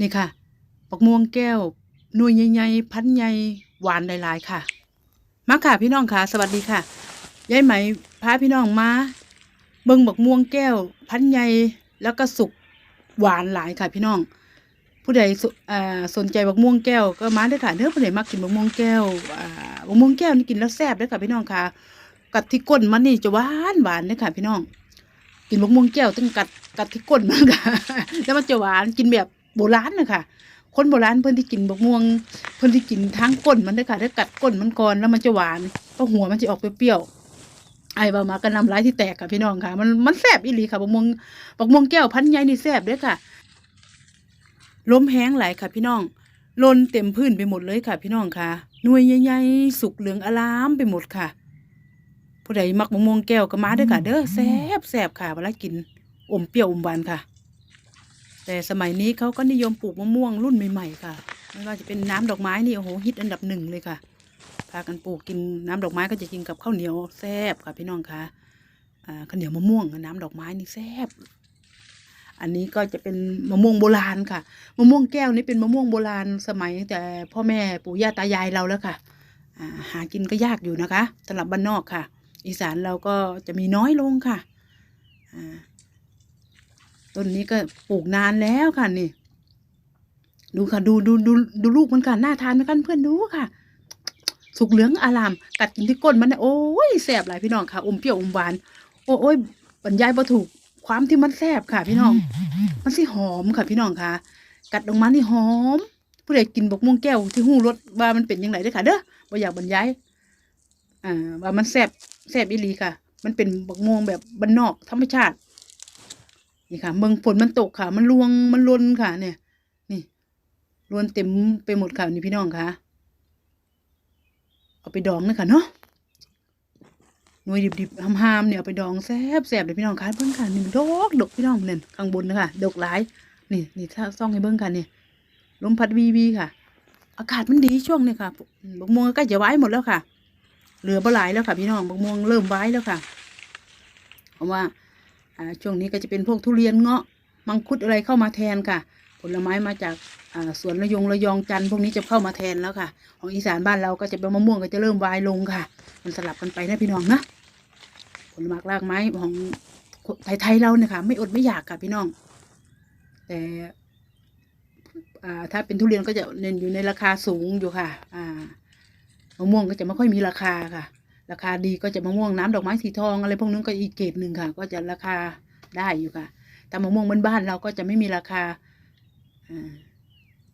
นี่ค่ะบักม่วงแก้วหน่วยใหญ่ๆพันใหญ่หวานหลายๆค่ะ มาค่ะพี่น้องค่ะ สวัสดีค่ะยายไหมพาพี่น้องมาเบิ่งบักม่วงแก้ว พันใหญ่แล้วก็สุกหวานหลายค่ะพี่น้อง ผู้ใดสอ่าสนใจบักม่วงแก้วก็มาเด้ค่ะเด้อผู้ใดมักกินบักม่วงแก้วบักม่วงแก้วนี่กินแล้วแซ่บเด้ค่ะพี่น้องค่ะ กัดที่ก้นมันนี่จะหวานหวานเด้ค่ะพี่น้อง กินบักม่วงแก้วต้องกัดกัดที่ก้นมันค่ะแล้วมันจะหวานกินแบบ โบราณนะคะคนโบราณเพิ่นที่กินบักม่วง เพิ่นที่กินทางก้นมันเด้อค่ะถ้ากัดก้นมันก่อนแล้วมันจะหวานเพราะหัวมันจะออกเปรี้ยวไอ้บามาก็นำร้ายที่แตกค่ะพี่น้องค่ะ มันมันแซบอีหลีค่ะบักม่วงบักม่วงแก้วพันใหญ่นี่แซบเด้อค่ะลมแห้งไหลค่ะ พี่น้องลนเต็มพื้นไปหมดเลยค่ะ พี่น้องค่ะหน่วยใหญ่ๆสุกเหลืองอลามไปหมดค่ะ ผู้ใดมักมะม่วงแก้วก็มาเด้อค่ะ เด้อแซบแซบค่ะเวลากินอมเปรี้ยวอมหวานค่ะ แต่สมัยนี้เขาก็นิยมปลูกมะม่วงรุ่นใหม่ๆค่ะ ไม่ว่าจะเป็นน้ำดอกไม้นี่โอ้โหฮิตอันดับหนึ่งเลยค่ะ พากันปลูกกินน้ำดอกไม้ก็จะกินกับข้าวเหนียวแซ่บค่ะพี่น้องคะข้าวเหนียวมะม่วงน้ำดอกไม้นี่แซ่บ อันนี้ก็จะเป็นมะม่วงโบราณค่ะ มะม่วงแก้วนี่เป็นมะม่วงโบราณสมัยแต่พ่อแม่ปู่ย่าตายายเราแล้วค่ะ หากินก็ยากอยู่นะคะสำหรับบ้านนอกค่ะ อีสานเราก็จะมีน้อยลงค่ะ อ่า ต้นนี้ก็ปลูกนานแล้วค่ะนี่ ดูค่ะ ดูดูดูดูลูกมันค่ะน่าทานไหมกันเพื่อนดูค่ะ สุกเหลืองอารามกัดกินที่ก้นมันนะโอ้ยแสบหลายพี่น้องค่ะอมเปรี้ยวอมหวาน โอ้ยบรรยายบ่ถูกความที่มันแสบค่ะ พี่น้อง มันสิหอมค่ะ พี่น้องค่ะ กัดออกมานี่หอม ผู้ใดกินบกม่วงแก้วที่หู้รสว่ามันเป็นยังไงด้อค่ะ เด้อบ่อยากบรรยายอ่าว่ามันแซบแซบอีหลีค่ะ มันเป็นบกม่วงแบบบ้านนอกธรรมชาติ นี่ค่ะเมืองฝนมันตกค่ะ มันลวงมันลนค่ะ เนี่ย นี่ลวนเต็มไปหมดค่ะนี่พี่น้องค่ะ เอาไปดองนะค่ะเนาะหน่วยดิบๆหามๆเนี่ยเอาไปดองแซ่บแซ่บเลยพี่น้องค่ะเบิ่งค่ะนี่ดอกดกพี่น้องเนี่ยข้างบนนะคะดกหลายนี่นี่ถ้าซ่องให้เบิ่งค่ะนี่ยลมพัดวีวีค่ะ อากาศมันดีช่วงนี้ค่ะบกม่วงก็จะไว้หมดแล้วค่ะ เหลือบ่หลายแล้วค่ะ พี่น้องบกม่วงเริ่มไว้แล้วค่ะ เพราะว่า ช่วงนี้ก็จะเป็นพวกทุเรียนเงาะมังคุดอะไรเข้ามาแทนค่ะ ผลไม้มาจากสวนระยงระยองจันพวกนี้จะเข้ามาแทนแล้วค่ะ ของอีสานบ้านเราก็จะเป็นมะม่วงก็จะเริ่มวายลงค่ะ มันสลับกันไปนะพี่น้องนะผลไม้รากไม้ของไทยๆเราเนี่ยค่ะ ไม่อดไม่อยากค่ะพี่น้อง แต่ถ้าเป็นทุเรียนก็จะเน้นอยู่ในราคาสูงอยู่ค่ะมะม่วงก็จะไม่ค่อยมีราคาค่ะ ราคาดีก็จะมะม่วงน้ำดอกไม้สีทองอะไรพวกนั้นก็อีกเกรดหนึ่งค่ะ ก็จะราคาได้อยู่ค่ะ แต่มะม่วงบ้านๆเราก็จะไม่มีราคาอ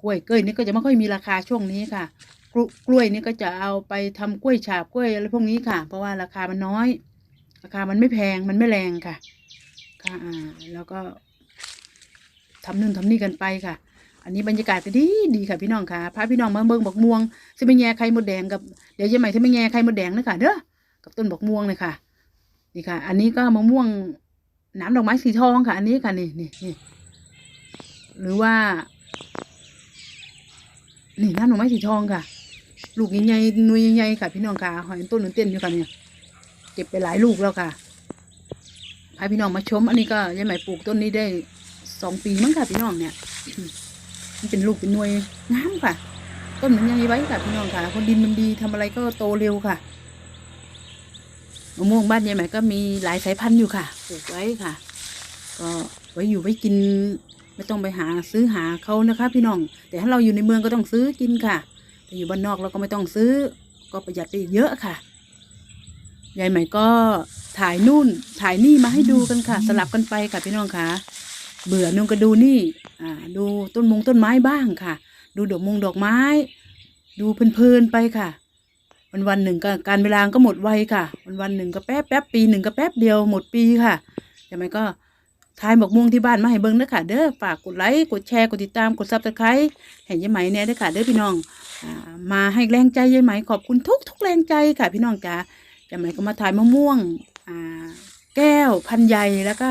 กล้วยเกยนี่ก็จะไม่ค่อยมีราคาช่วงนี้ค่ะ กล้วยนี่ก็จะเอาไปทำกล้วยฉาบกล้วยอะไรพวกนี้ค่ะ เพราะว่าราคามันน้อย ราคามันไม่แพงมันไม่แรงค่ะ ค่ะแล้วก็ทำนู่นทำนี่กันไปค่ะ อันนี้บรรยากาศก็ดีดีค่ะพี่น้องค่ะพาพี่น้องมาเบิ่งบักม่วงสิไปแง่ไข่มดแดงกับเดี๋ยวจะใหม่ที่ไม่แง่ไข่มดแดงนะคะเด้อกับต้นบักม่วงเลยค่ะ นี่ค่ะ อันนี้ก็มะม่วงน้ำดอกไม้สีทองค่ะ อันนี้ค่ะนี่นี่นี่หรือว่า นี่น้ำดอกไม้สีทองค่ะ ลูกใหญ่ๆหน่ยใหญ่ๆค่ะ พี่น้องค่ะหอยต้นหนุนเต้นอยู่ค่ะเนี่ยเก็บไปหลายลูกแล้วค่ะพาพี่น้องมาชม อันนี้ก็ยายใหม่ปลูกต้นนี้ได้สองปีมั้งค่ะพี่น้องเนี่ย มันเป็นลูกเป็นหน่วยงามค่ะ ต้นมันยังไว้ค่ะพี่น้องค่ะคนดินมันดีทำอะไรก็โตเร็วค่ะมะม่วงบ้านยายใหม่ก็มีหลายสายพันธุ์อยู่ค่ะปลูกไว้ค่ะ ก็ไว้อยู่ไว้กิน ไม่ต้องไปหาซื้อหาเขานะคะ พี่น้อง แต่ถ้าเราอยู่ในเมืองก็ต้องซื้อกินค่ะ แต่อยู่บ้านนอกเราก็ไม่ต้องซื้อ ก็ประหยัดได้เยอะค่ะยายใหม่ก็ถ่ายนู่นถ่ายนี่มาให้ดูกันค่ะ สลับกันไปค่ะพี่น้องค่ะ เบื่อนุ่งก็ดูนี่อ่าดูต้นมงต้นไม้บ้างค่ะ ดูดอกมงดอกไม้ ดูเพลินๆไปค่ะ วันวันๆหนึ่งก็การเวลาก็หมดไวค่ะ วันวันๆหนึ่งก็แป๊บแป๊บปีหนึ่งก็แป๊บเดียวหมดปีค่ะใช่ไหมก็ทายบอกม่วงที่บ้านมาให้เบิ้งเด้อค่ะ เด้อฝากกดไลค์กดแชร์กดติดตามกดซับสไครต์ให้ยายไหมเนี่ยเด้อค่ะ เด้อพี่น้องอ่ามาให้แรงใจยายไหมขอบคุณทุกทุกแรงใจค่ะ พี่น้องจ๋ายายไหมก็มาถ่ายมะม่วงอ่าแก้วพันใหญ่แล้วก็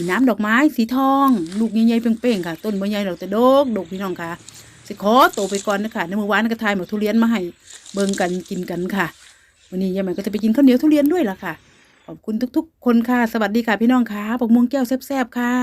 มีน้ำดอกไม้สีทอง ลูกใหญ่ๆเป้งๆค่ะ ต้นใบใหญ่ดอกแต่ดกดกพี่น้องค่ะสิขอโตไปก่อนนะคะในเมื่อวานก็ทายหมกทุเรียนมาให้เบิ่งกันกินกันค่ะ วันนี้ยายใหม่ก็จะไปกินข้าวเหนียวทุเรียนด้วยล่ะค่ะ ขอบคุณทุกๆ คนค่ะ สวัสดีค่ะพี่น้องค่ะปกม่วงแก้วแซ่บๆค่ะ